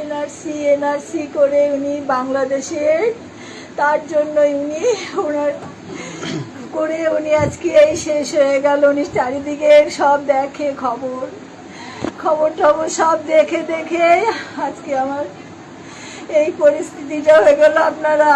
NRC NRC করে উনি বাংলাদেশের তার জন্য উনি ওনার করে উনি আজকে এই শেষ হয়ে গেল। উনি চারিদিকে সব দেখে খবর। খবর টবর সব দেখে দেখে আজকে আমার এই পরিস্থিতিটা হয়ে গেল আপনারা।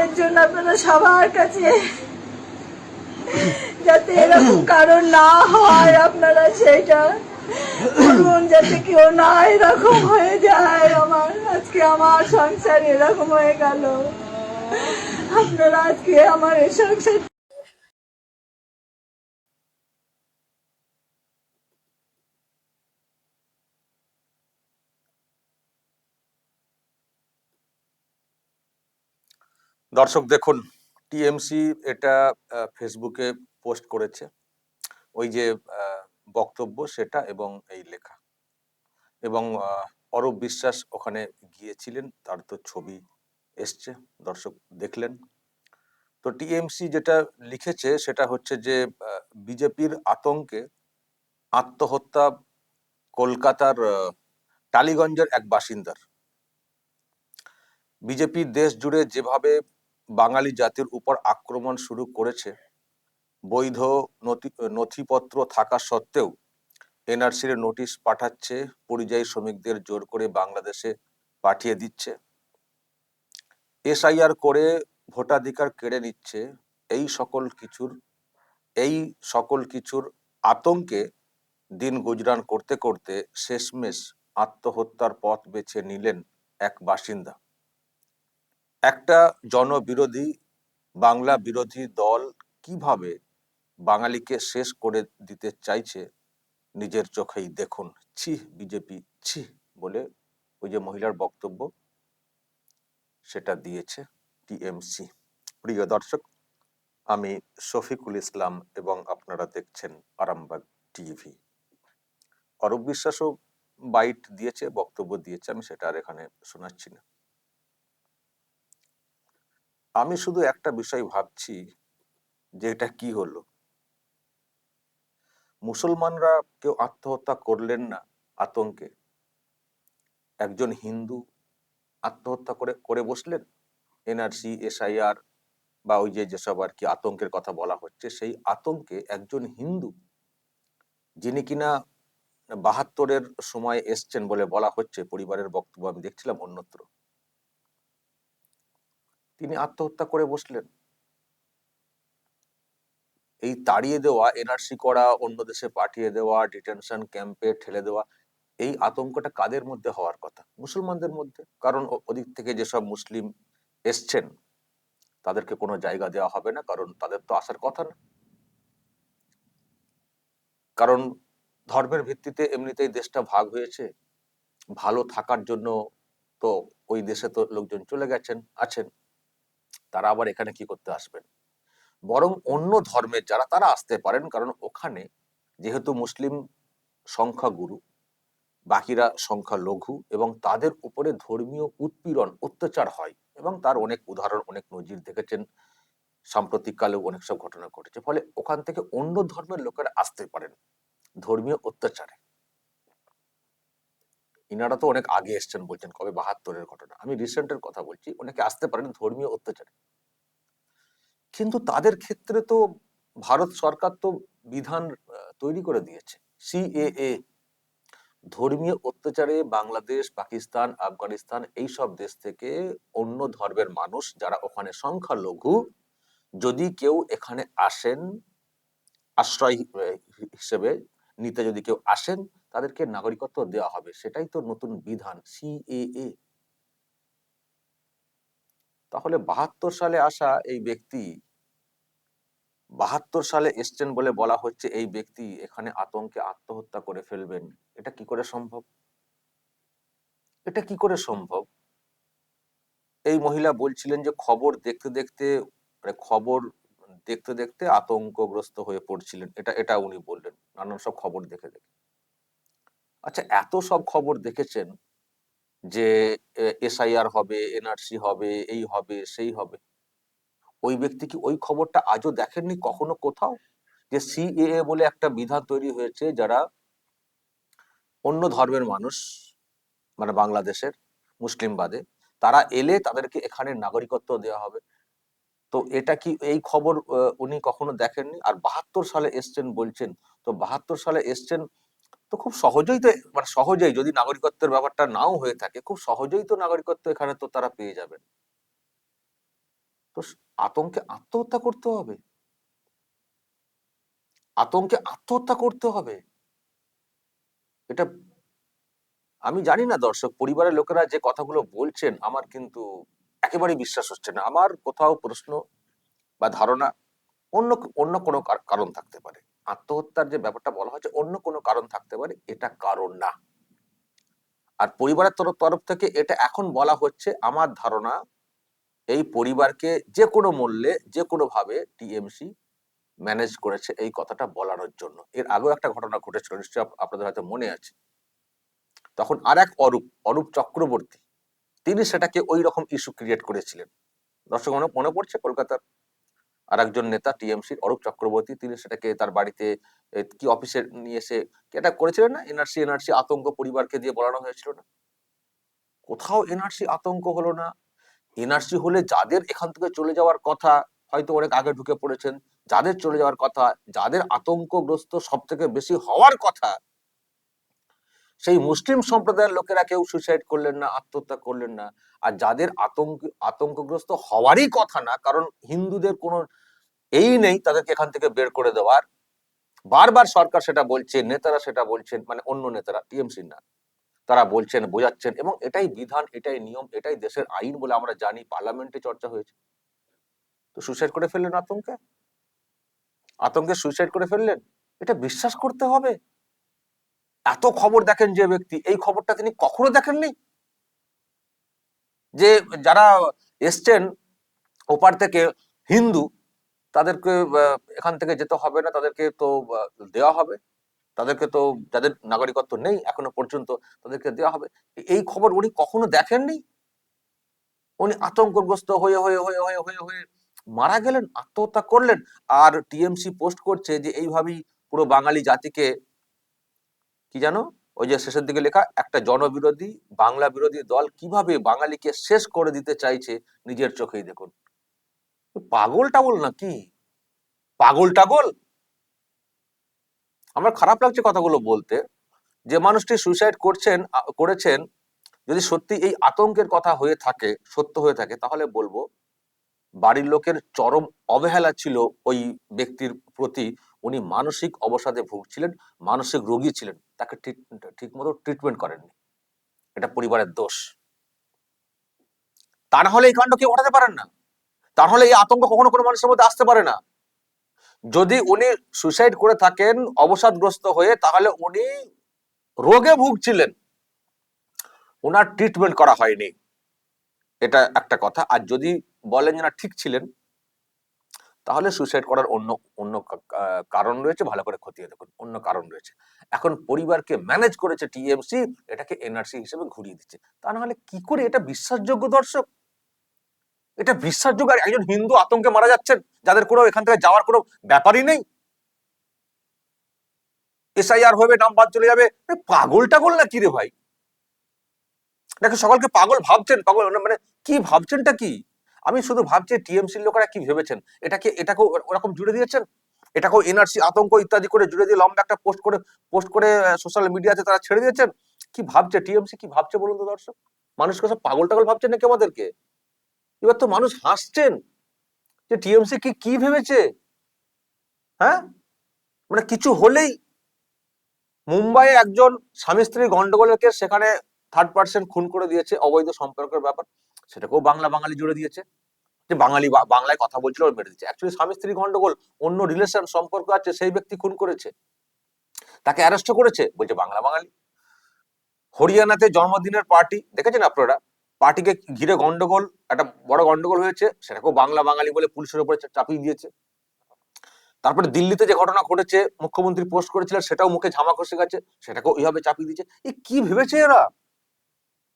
এর জন্য আপনারা সবার কাছে যাতে এরকম কারণ না হয়, আপনারা সেটা বলুন যাতে কেউ না এরকম হয়ে যায় আমার। আজকে আমার সংসার এরকম হয়ে গেল। আপনারা আজকে আমার এই সংসার দর্শক দেখুন, টিএমসি এটা ফেসবুকে পোস্ট করেছে। ওই যে বক্তব্য সেটা এবং এই লেখা। এবং অরূপ বিশ্বাস ওখানে গিয়েছিলেন, তার তো ছবি এসছে, দর্শক দেখলেন। তো টিএমসি যেটা লিখেছে সেটা হচ্ছে যে বিজেপির আতঙ্কে আত্মহত্যা কলকাতার টালিগঞ্জের এক বাসিন্দার। বিজেপি দেশ জুড়ে যেভাবে বাঙালি জাতির উপর আক্রমণ শুরু করেছে বৈধ নথি, নথিপত্র থাকা সত্ত্বেও এনআরসির নোটিশ পাঠাচ্ছে, পরিযায়ী শ্রমিকদের জোর করে বাংলাদেশে পাঠিয়ে দিচ্ছে। এসআইআর করে ভোটাধিকার কেড়ে নিচ্ছে, এই সকল কিছুর, এই সকল কিছুর আতঙ্কে দিন গুজরান করতে করতে শেষমেশ আত্মহত্যার পথ বেছে নিলেন এক বাসিন্দা। একটা জনবিরোধী বাংলা বিরোধী দল কীভাবে বাঙালিকে শেষ করে দিতে চাইছে নিজের চোখেই দেখুন। ছি, বিজেপি, ছি বলে ওই যে মহিলার বক্তব্য সেটা দিয়েছে টিএমসি। প্রিয় দর্শক, আমি শফিকুল ইসলাম এবং আপনারা দেখছেন আরামবাগ টিভি। অরূপ বিশ্বাসও বাইট দিয়েছে, বক্তব্য দিয়েছে, আমি সেটা আর এখানে শোনাচ্ছি না। আমি শুধু একটা বিষয় ভাবছি যে এটা কি হলো? মুসলমানরা কেউ আত্মহত্যা করলেন না আতঙ্কে। একজন হিন্দু আত্মহত্যা করে করে বসলেন? এনআরসি, এসআইআর বা ওই যে যেসব আর কি আতঙ্কের কথা বলা হচ্ছে, সেই আতঙ্কে একজন হিন্দু যিনি কিনা বাহাত্তরের সময় এসছেন বলে বলা হচ্ছে, পরিবারের বক্তব্য আমি দেখছিলাম অন্যত্র। তিনি আত্মহত্যা করে বসলেন। এই তাড়িয়ে দেওয়া এনআরসি করা, অন্য দেশে পাঠিয়ে দেওয়া ডিটেনশন ক্যাম্পে ঠেলে দেওয়া, এই আতঙ্কটা কাদের মধ্যে হওয়ার কথা? মুসলমানদের মধ্যে। কারণ ওদিক থেকে যেসব মুসলিম এসছেন, তাদেরকে কোনো জায়গা দেওয়া হবে না, কারণ তাদের তো আসার কথা না। কারণ ধর্মের ভিত্তিতে এমনিতেই দেশটা ভাগ হয়েছে। ভালো থাকার জন্য তো ওই দেশে তো লোকজন চলে গেছেন, আছেন। তারা আবার এখানে কি করতে আসবেন? বরং অন্য ধর্মের যারা, তারা আসতে পারেন। কারণ ওখানে যেহেতু মুসলিম সংখ্যাগুরু বাকিরা সংখ্যা লঘু এবং তাদের উপরে ধর্মীয় উৎপীড়ন, অত্যাচার হয় এবং তার অনেক উদাহরণ, অনেক নজির দেখেছেন। সাম্প্রতিককালেও অনেক সব ঘটনা ঘটেছে। ফলে ওখান থেকে অন্য ধর্মের লোকেরা আসতে পারেন ধর্মীয় অত্যাচারে। ইনারা তো অনেক আগে এসছেন বলছেন কবে বাহাত্তরের ঘটনা। আমি রিসেন্টের কথা বলছি, অনেকে আসতে পারেন ধর্মীয় অত্যাচারে। কিন্তু তাদের ক্ষেত্রে তো ভারত সরকার তো বিধান তৈরি করে দিয়েছে। সিএএ ধর্মীয় অত্যাচারে বাংলাদেশ, পাকিস্তান, আফগানিস্তান এই সব দেশ থেকে অন্য ধর্মের মানুষ যারা ওখানে সংখ্যালঘু, যদি কেউ এখানে আসেন, আশ্রয় হিসেবে নিতে যদি কেউ আসেন, তাদেরকে নাগরিকত্ব দেওয়া হবে। সেটাই তো নতুন বিধান সিএএ তাহলে বাহাত্তর সালে আসা এই ব্যক্তি বাহাত্তর সালে এসছেন বলে বলা হচ্ছে, এই ব্যক্তি এখানে আতঙ্কে আত্মহত্যা করে ফেলবেন। এটা কি করে সম্ভব? এটা কি করে সম্ভব? এই মহিলা বলছিলেন যে, খবর দেখতে দেখতে মানে খবর দেখতে দেখতে আতঙ্কগ্রস্ত হয়ে পড়ছিলেন। এটা এটা উনি বললেন। নানান সব খবর দেখে দেখে। আচ্ছা এত সব খবর দেখেছেন যে এসআইআর হবে, এনআরসি হবে, এই হবে, সেই হবে। ওই ব্যক্তি কি ওই খবরটা আজও দেখেননি কখনো কোথাও? যে সিএএ বলে একটা বিধান তৈরি হয়েছে যারা অন্য ধর্মের মানুষ মানে বাংলাদেশের মুসলিম বাদে, তারা এলে তাদেরকে এখানে নাগরিকত্ব দেওয়া হবে। তো এটা কি এই খবর উনি কখনো দেখেননি? আর বাহাত্তর সালে এসছেন বলছেন, তো বাহাত্তর সালে এসছেন তো খুব সহজেই তো মানে সহজেই যদি নাগরিকত্বের ব্যাপারটা নাও হয়ে থাকে, খুব সহজেই তো নাগরিকত্ব এখানে তো তারা পেয়ে যাবেন। তো আতঙ্কে আত্মহত্যা করতে হবে। আতঙ্কে আত্মহত্যা করতে হবে। এটা আমি জানি না দর্শক, পরিবারের লোকেরা যে কথাগুলো বলছেন, আমার কিন্তু একেবারেই বিশ্বাস হচ্ছে না। আমার কোথাও প্রশ্ন বা ধারণা অন্য অন্য কোনো কারণ থাকতে পারে। আত্মহত্যার যে ব্যাপারটা বলা হচ্ছে অন্য কোনো কারণ থাকতে পারে, এটা কারণ না। আর পরিবারের তরফ তরফ থেকে এটা এখন বলা হচ্ছে, আমার ধারণা এই পরিবারকে যে কোনো মূল্যে যে কোনো ভাবে টিএমসি ম্যানেজ করেছে এই কথাটা বলানোর জন্য। এর আগেও একটা ঘটনা ঘটেছিল, নিশ্চয়ই আপ- আপনাদের হয়তো মনে আছে। তখন আর এক অরূপ অরূপ চক্রবর্তী, তিনি সেটাকে ওই রকম ইস্যু ক্রিয়েট করেছিলেন। দর্শক, মনে মনে পড়ছে কলকাতার আর একজন নেতা টিএমসির অরূপ চক্রবর্তী, তিনি সেটাকে তার বাড়িতে কি অফিসে নিয়ে এসে এটা করেছিলেন না? এনআরসি এনআরসি আতঙ্ক পরিবারকে দিয়ে বলানো হয়েছিল না? কোথাও এনআরসি আতঙ্ক হলো না? এনআরসি হলে যাদের এখান থেকে চলে যাওয়ার কথা হয়তো অনেক আগে ঢুকে পড়েছেন, যাদের চলে যাওয়ার কথা, যাদের আতঙ্কগ্রস্ত সব থেকে বেশি হওয়ার কথা, সেই মুসলিম সম্প্রদায়ের লোকেরা কেউ সুইসাইড করলেন না, আত্মহত্যা করলেন না। আর যাদের আতঙ্ক, আতঙ্কগ্রস্ত হওয়ারই কথা না, কারণ হিন্দুদের কোনো এই নেই তাদেরকে এখান থেকে বের করে দেওয়ার। বারবার সরকার সেটা বলছে, নেতারা সেটা বলছেন মানে অন্য নেতারা টিএমসি না। তারা বলছেন, বোঝাচ্ছেন এবং এটাই বিধান, এটাই নিয়ম, এটাই দেশের আইন বলে আমরা জানি, পার্লামেন্টে চর্চা হয়েছে। তো সুইসাইড করে ফেললেন আতঙ্কে? আতঙ্কে সুইসাইড করে ফেললেন? এটা বিশ্বাস করতে হবে। এত খবর দেখেন যে ব্যক্তি, এই খবরটা তিনি কখনো দেখেননি? যে যারা এসছেন, ওপার থেকে হিন্দু, তাদেরকে এখান থেকে যেতে হবে না, তাদেরকে তো দেওয়া হবে। তাদেরকে তো, যাদের নাগরিকত্ব নেই এখনও পর্যন্ত তাদেরকে দেওয়া হবে। এই খবর উনি কখনো দেখেননি? উনি আতঙ্কগ্রস্ত হয়ে হয়ে হয়ে হয়ে হয়ে হয়ে মারা গেলেন, আত্মহত্যা করলেন আর টিএমসি পোস্ট করছে যে এইভাবেই পুরো বাঙালি জাতিকে কি জানো? ওই যে শেষের দিকে লেখা, একটা জনবিরোধী বাংলা বিরোধী দল কীভাবে বাঙালিকে শেষ করে দিতে চাইছে নিজের চোখেই দেখুন। পাগল টাগল না কি পাগল টাগল? আমার খারাপ লাগছে কথাগুলো বলতে। যে মানুষটি সুইসাইড করছেন করেছেন, যদি সত্যি এই আতঙ্কের কথা হয়ে থাকে, সত্য হয়ে থাকে, তাহলে বলব, বাড়ির লোকের চরম অবহেলা ছিল ওই ব্যক্তির প্রতি। উনি মানসিক অবসাদে ভুগছিলেন, মানসিক রোগী ছিলেন, তাকে ঠিক ঠিক মতো ট্রিটমেন্ট করেননি। এটা পরিবারের দোষ। তা না হলে এই কাণ্ড কেউ ঘটাতে পারেন না। তাহলে এই আতঙ্ক কখনো কোনো মানুষের মধ্যে আসতে পারে না। যদি উনি সুইসাইড করে থাকেন, অবসাদগ্রস্ত হয়ে, তাহলে উনি রোগে ভুগছিলেন। ওনার ট্রিটমেন্ট করা হয়নি। এটা একটা কথা। আর যদি বলেন যে না, ঠিক ছিলেন, তাহলে সুইসাইড করার অন্য অন্য কারণ রয়েছে। ভালো করে খতিয়ে দেখুন, অন্য কারণ রয়েছে। এখন পরিবারকে ম্যানেজ করেছে টিএমসি এটাকে এনআরসি হিসেবে ঘুরিয়ে দিচ্ছে। তা নাহলে কি করে এটা বিশ্বাসযোগ্য দর্শক? এটা বিশ্বাসযোগ্য আর একজন হিন্দু আতঙ্কে মারা যাচ্ছেন, যাদের কোনো এখান থেকে যাওয়ার কোনো ব্যাপারই নেই। এসআইআর হবে নাম বাদ চলে যাবে। পাগল টাগল না কি রে ভাই? নাকি সকলকে পাগল ভাবছেন, পাগল মানে কি ভাবছেনটা কি? আমি শুধু ভাবছি টিএমসির লোকেরা কি ভেবেছেন? এটাকে এটাকে ওরকম জুড়ে দিয়েছেন? এটাকেও এনআরসি আতঙ্ক ইত্যাদি করে জুড়ে দিয়ে লম্বা একটা পোস্ট করে পোস্ট করে সোশ্যাল মিডিয়াতে তারা ছেড়ে দিয়েছেন? কি ভাবছে? টিএমসি কি ভাবছে বলুন তো দর্শক? মানুষকে সব পাগল টাগল ভাবছেন নাকি আমাদেরকে? এবার তো মানুষ হাসছেন যে টিএমসি কি কি ভেবেছে? হ্যাঁ? মানে কিছু হলেই মুম্বাইয়ে একজন স্বামী স্ত্রী গন্ডগোলের কেস সেখানে থার্ড পার্সন খুন করে দিয়েছে, অবৈধ সম্পর্কের ব্যাপার। সেটাকেও বাংলা বাঙালি জুড়ে দিয়েছে। যে বাঙালি বাংলায় কথা বলছিল মেরে দিচ্ছে অ্যাকচুয়ালি স্বামী স্ত্রী গন্ডগোল, অন্য রিলেশন সম্পর্ক আছে, সেই ব্যক্তি খুন করেছে। তাকে অ্যারেস্ট করেছে, বলছে বাংলা বাঙালি। হরিয়ানাতে জন্মদিনের পার্টি দেখেছেন আপনারা? পার্টিকে ঘিরে গন্ডগোল, একটা বড় গন্ডগোল হয়েছে, সেটাকেও বাংলা বাঙালি বলে পুলিশের উপরে চাপিয়ে দিয়েছে। তারপরে দিল্লিতে যে ঘটনা ঘটেছে, মুখ্যমন্ত্রী পোস্ট করেছিলেন, সেটাও মুখে ঝামা খসে গেছে, সেটাকেও এইভাবে চাপিয়ে দিয়েছে। এ কি ভেবেছে এরা?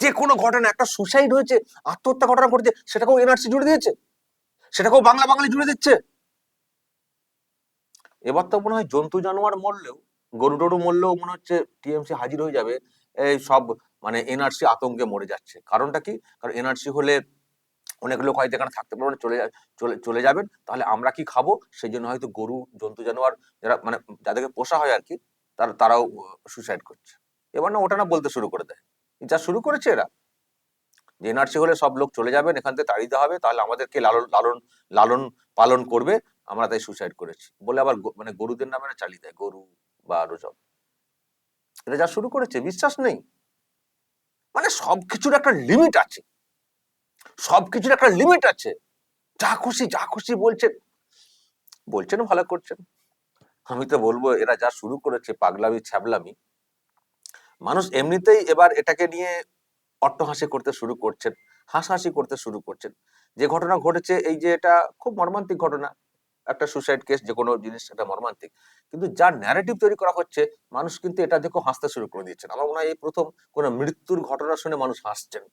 যে কোনো ঘটনা, একটা সুসাইড হয়েছে, আত্মহত্যা ঘটনা ঘটেছে, সেটাকেও এনআরসি জুড়ে দিয়েছে? সেটাকেও বাংলা বাঙালি জুড়ে দিচ্ছে? এবার তো মনে হয় জন্তু জানোয়ার মরলেও, গরু টরু মরলেও মনে হচ্ছে টিএমসি হাজির হয়ে যাবে। এই সব মানে এনআরসি আতঙ্কে মরে যাচ্ছে। কারণটা কি? কারণ এনআরসি হলে অনেক লোক হয়তো এখানে থাকতে পারবে চলে চলে চলে যাবেন। তাহলে আমরা কি খাব? সেই জন্য হয়তো গরু, জন্তু, জানোয়ার যারা মানে যাদেরকে পোষা হয় আর কি, তারা, তারাও সুসাইড করছে। এবার না ওটা না বলতে শুরু করে দেয়। যা শুরু করেছে এরা। যে এনআরসি হলে সব লোক চলে যাবেন, এখান থেকে তাড়িয়ে হবে, তাহলে আমাদেরকে লালন লালন লালন পালন করবে? আমরা তাই সুসাইড করেছি। বলে আবার মানে গরুদের নামে না চালিয়ে দেয়, গরু বা আরও সব। এটা যা শুরু করেছে, বিশ্বাস নেই। মানে সবকিছুর একটা লিমিট আছে। সবকিছুর একটা লিমিট আছে। যা খুশি যা খুশি বলছেন। বলছেন, ভালো করছেন। আমি তো বলব, এরা যা শুরু করেছে, পাগলামি, ছ্যাবলামি, মানুষ এমনিতেই এবার এটাকে নিয়ে অট্টহাসি করতে শুরু করছেন, হাসাহাসি করতে শুরু করছেন। যে ঘটনা ঘটেছে, এই যে এটা খুব মর্মান্তিক ঘটনা। একটা সুসাইড কেস যে কোনো জিনিস এটা মর্মান্তিক। কিন্তু যার ন্যারেটিভ তৈরি করা হচ্ছে, মানুষ কিন্তু এটা দেখে হাসতে শুরু করে দিচ্ছেন। আমার মনে হয় এই প্রথম কোনো মৃত্যুর ঘটনা শুনে মানুষ হাসছেন।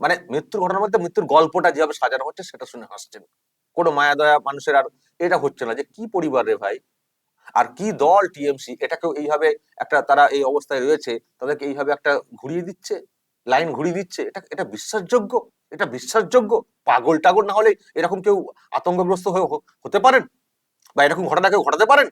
মানে মৃত্যুর ঘটনার মধ্যে মৃত্যুর গল্পটা যেভাবে সাজানো হচ্ছে, সেটা শুনে হাসছেন। কোনো মায়া দয়া মানুষের আর এটা হচ্ছে না যে কি পরিবার রে ভাই? আর কি দল টিএমসি? এটাকেও এইভাবে একটা তারা এই অবস্থায় রয়েছে, তাদেরকে এইভাবে একটা ঘুরিয়ে দিচ্ছে, লাইন ঘুরিয়ে দিচ্ছে। এটা এটা বিশ্বাসযোগ্য? এটা বিশ্বাসযোগ্য? পাগল টাগল না হলে এরকম কেউ আতঙ্কগ্রস্ত হয়ে হতে পারেন? বা এরকম ঘটনা কেউ ঘটাতে পারেন?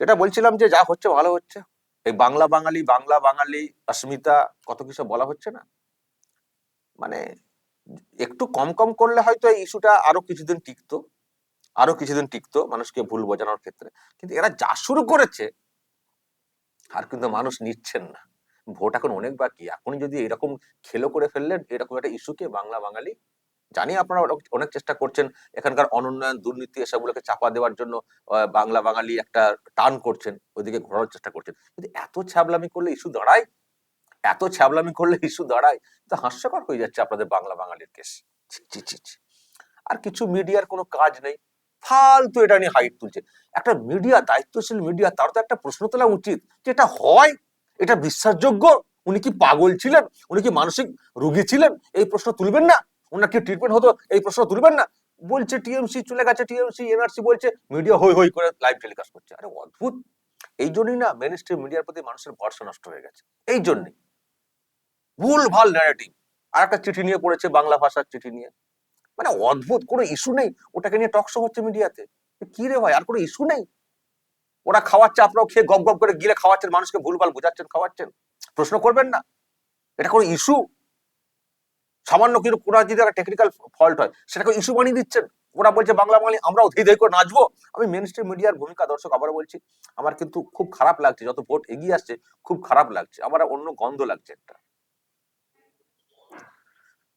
যেটা বলছিলাম যে যা হচ্ছে ভালো হচ্ছে। এই বাংলা বাঙালি বাংলা বাঙালি, অস্মিতা, কত কিছু বলা হচ্ছে না? মানে একটু কম কম করলে হয়তো এই ইস্যুটা আরও কিছুদিন টিকতো, আরও কিছুদিন টিকতো মানুষকে ভুল বোঝানোর ক্ষেত্রে। কিন্তু এরা যা শুরু করেছে, আর কিন্তু মানুষ নিচ্ছেন না। ভোট এখন অনেক বাকি। এখনই যদি এরকম খেলো করে ফেললেন, এরকম একটা ইস্যুকে বাংলা বাঙালি জানি আপনারা অনেক- চেষ্টা করছেন এখানকার অনুন্নয়ন দুর্নীতি এসবগুলোকে চাপা দেওয়ার জন্য বাংলা বাঙালি একটা টান করছেন, ওইদিকে ঘোরানোর চেষ্টা করছেন। কিন্তু এত ছ্যাবলামি করলে ইস্যু দাঁড়ায়? এত ছ্যাবলামি করলে ইস্যু দাঁড়ায়? তো হাস্যকর হয়ে যাচ্ছে আপনাদের বাংলা বাঙালির কেস। আর কিছু মিডিয়ার কোনো কাজ নেই। ফালতু এটা নিয়ে হাইট তুলছে। একটা মিডিয়া দায়িত্বশীল মিডিয়া তার তো একটা প্রশ্ন তোলা উচিত যে এটা হয় এটা বিশ্বাসযোগ্য? উনি কি পাগল ছিলেন? উনি কি মানসিক রোগী ছিলেন? এই প্রশ্ন তুলবেন না? ওনার কি ট্রিটমেন্ট হতো? এই প্রশ্ন তুলবেন না? বলছে, টিএমসি চলে গেছে, টিএমসি, এনআরসি বলছে মিডিয়া হই হই করে লাইভ টেলিকাস্ট করছে। আরে অদ্ভুত! এই জন্যই না মেন স্ট্রিম মিডিয়ার প্রতি মানুষের ভরসা নষ্ট হয়ে গেছে। এই জন্যই। ভুল, ভালো ন্যারেটিভ আর একটা চিঠি নিয়ে পড়েছে বাংলা ভাষার চিঠি নিয়ে। মানে অদ্ভুত, কোনো ইস্যু নেই। ওটাকে নিয়ে টকশো হচ্ছে মিডিয়াতে কি রে ভাই, আর কোনো ইস্যু নেই? ওরা খাওয়াচ্ছে, আপনারাও খেয়ে গপ গপ করে গিলে খাওয়াচ্ছেন, মানুষকে ভুলভাল বোঝাচ্ছেন, খাওয়াচ্ছেন। প্রশ্ন করবেন না। এটা কোনো ইস্যু সামান্য কিন্তু কোনো যদি একটা টেকনিক্যাল ফল্ট হয় সেটাকে ইস্যু বানিয়ে দিচ্ছেন। ওরা বলছে, বাংলা বাঙালি আমরাও ধীরে ধীরে করে নাচবো। আমি মেন স্ট্রিম মিডিয়ার ভূমিকা দর্শক আবার বলছি, আমার কিন্তু খুব খারাপ লাগছে, যত ভোট এগিয়ে আসছে, খুব খারাপ লাগছে, আমার অন্য গন্ধ লাগছে একটা।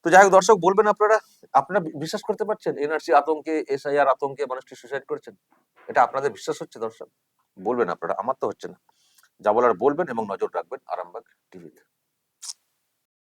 তো যাই হোক, দর্শক, বলবেন আপনারা আপনারা বিশ্বাস করতে পারছেন? এনআরসি আতঙ্কে, এসআইআর আতঙ্কে মানুষটি সুসাইড করছেন? এটা আপনাদের বিশ্বাস হচ্ছে, দর্শক? বলবেন আপনারা। আমার তো হচ্ছে না। যা বলার বলবেন এবং নজর রাখবেন আরামবাগ টিভিতে।